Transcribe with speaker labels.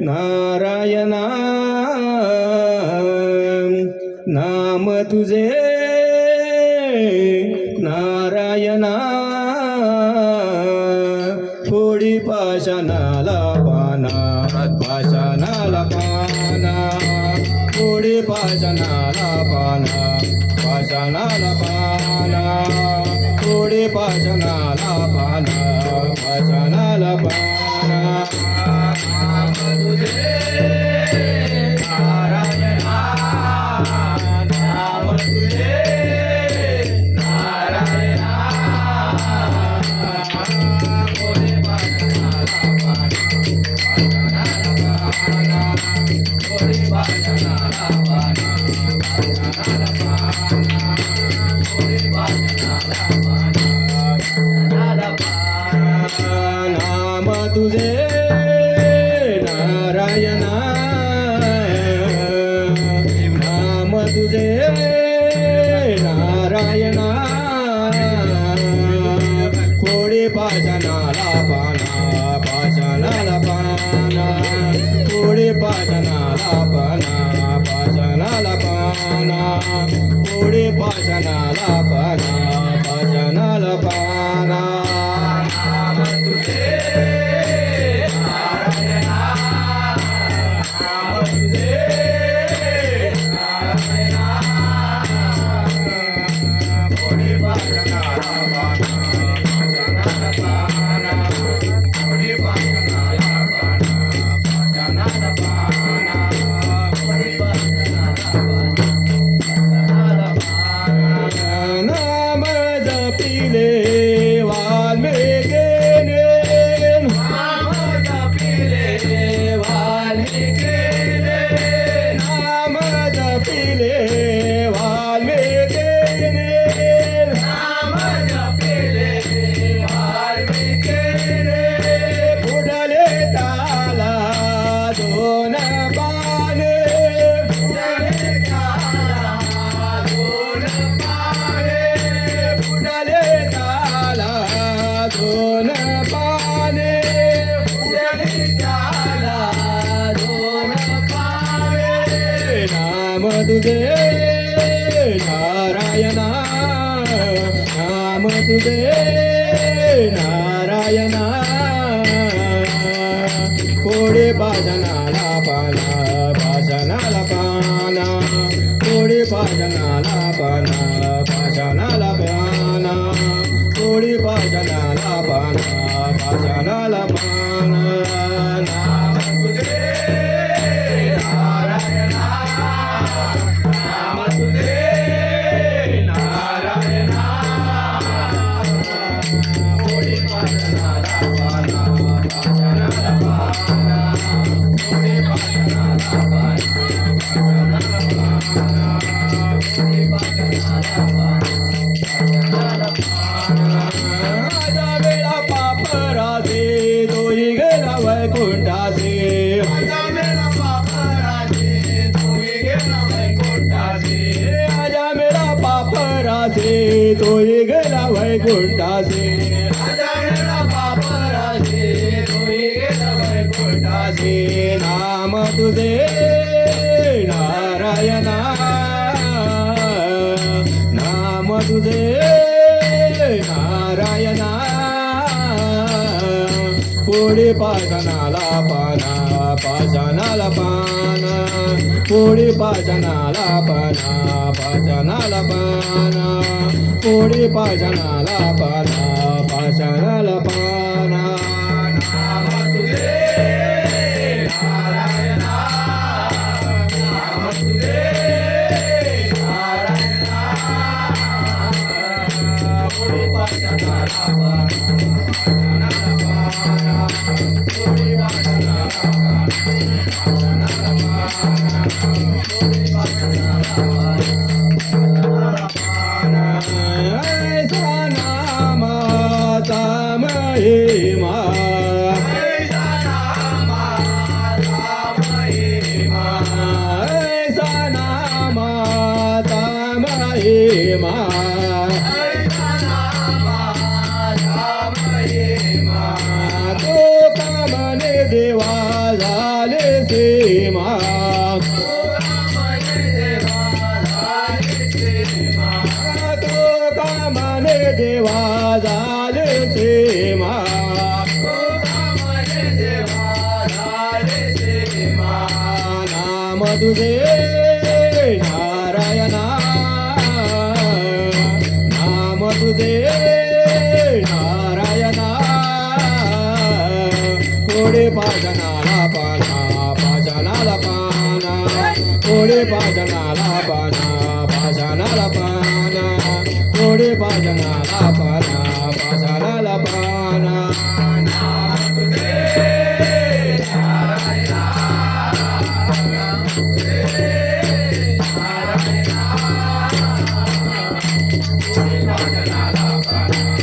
Speaker 1: नारायणा नाम तुझे. नारायणा थोडी पाषाणाला पाना पाषाणाला पाना. थोडी पाषाणाला पाना पाषाणाला पाना. थोडी पाषाणाला पाना पाषाणाला पाना. तुझे कोडी पाजनाला पाना पाजनाला पाना. पोळी पाजनाला पाना पाजनाला पाना. पोळी पाजनाला पाना. kapile wal megenen mama kapile wal megenen mama kapile wal megenen mama kapile wal megenen udale tala dona bane तुझे नारायणा नाम तुझे नारायणा कोडे पाजनाला पाना पाजनाला पाना कोडे पाजनाला पाना पाजनाला पाना कोडे पाजनाला पाना पाजनाला पाना तोही गेला वैकुंठाचे नाम तुझे नारायणा. नाम तुझे कोडी पाजनाला पाना पाजनाला पाना पोळी पाजनाला पाना पाजनाला पाना पोळी पाजनाला पाना पाजनाला पाना नाम पाना. Thank you. देवा झाले सीमा नाम तुझे नारायणा. नाम तुझे नारायणा. थोडे पाजनाला पाना पाजनाला पाना. थोडे पाजनाला भजनाला पाना पाजनाला पाना Bye.